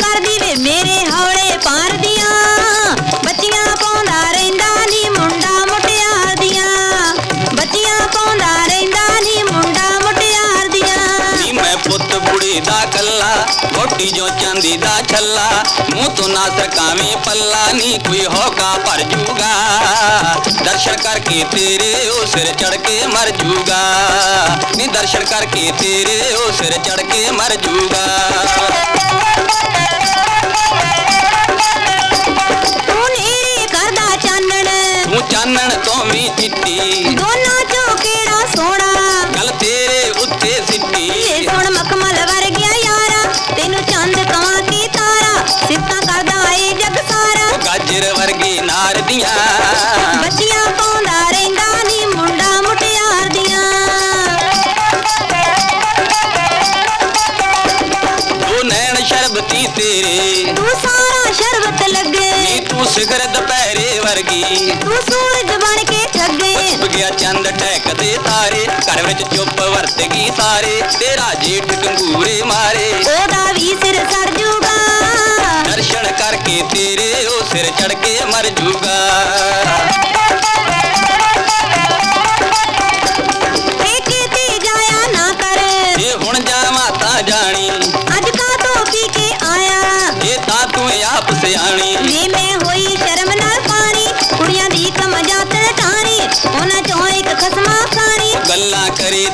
कर दी वे मेरे हौड़े पार दी। ਕੱਲਾ ਮੋਟੀ ਜੋ ਚਾਂਦੀ ਦਾ ਛੱਲਾ ਮੂੰਹ ਤੋਂ ਨਾ ਸਰਕਾਵੇਂ ਪੱਲਾ ਨਹੀਂ ਕੋਈ ਹੋਕਾ ਭਰ ਜੂਗਾ ਦਰਸ਼ਨ ਕਰਕੇ ਤੇਰੇ ਉਹ ਸਿਰ ਚੜ ਕੇ ਮਰ ਜੂਗਾ ਨਹੀਂ ਦਰਸ਼ਨ ਕਰਕੇ ਤੇਰੇ ਉਹ ਸਿਰ ਚੜ ਕੇ ਮਰ ਜੂਗਾ ਤੂੰ ਨੇੜੇ ਕਰਦਾ ਚਾਨਣ ਤੂੰ ਚਾਨਣ ਤੋਂ ਵੀ ਚਿੱਟੀ ਦੋਨਾਂ ਚੋਂ ਕਿਹੜਾ ਸੋਹਣਾ ਗੱਲ ਤੇਰੇ ਉੱਤੇ ਇਹ ਸਿੱਟੀ ਸ਼ਰਬਤੀ ਤੇਰੇ ਤੂੰ ਸਾਰਾ ਸ਼ਰਬਤ ਲੱਗੇ ਨੀ ਤੂੰ ਸਿਖਰ ਦੁਪਹਿਰੇ ਵਰਗੀ ਤੂੰ ਸੂਰਜ ਬਣ ਕੇ ਜੱਗੇ ਛੁਪ ਗਿਆ ਚੰਦ ਟਹਿਕਦੇ ਤਾਰੇ ਘਰ ਵਿੱਚ ਚੁੱਪ ਵਰਤ ਗਈ ਸਾਰੇ ਤੇਰਾ ਜੇਠ ਕੰਗੂਰੇ ਮਾਰੇ ਉਹਦਾ ਵੀ ਸਿਰ ਸੜ ਜੂਗਾ ਦਰਸ਼ਨ ਕਰਕੇ ਤੇਰੇ ਉਹ ਸਿਰ ਚੜ ਕੇ ਮਰ ਜੂਗਾ ਗੱਲਾਂ ਕਰੇ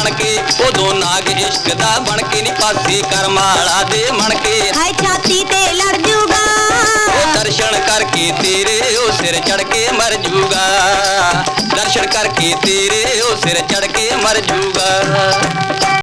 ਹਿੱਕ ਤਣਕੇ ਉਦੋਂ ਨਾਗ ਇਸ਼ਕ ਦਾ ਬਣ ਕੇ ਨੀ ਪਾਸੇ ਕਰਮਾਲਾ ਦੇ ਮਣ ਕੇ। ਹਾਏ ਛਾਤੀ ਤੇ ਲੜ ਜੂਗਾ। ਉਹ ਦਰਸ਼ਨ ਕਰਕੇ ਤੇਰੇ ਉਹ ਸਿਰ ਚੜ ਕੇ ਮਰ ਜੂਗਾ। ਦਰਸ਼ਨ ਕਰਕੇ ਤੇਰੇ ਉਹ ਸਿਰ ਚੜ ਕੇ ਮਰ ਜੂਗਾ।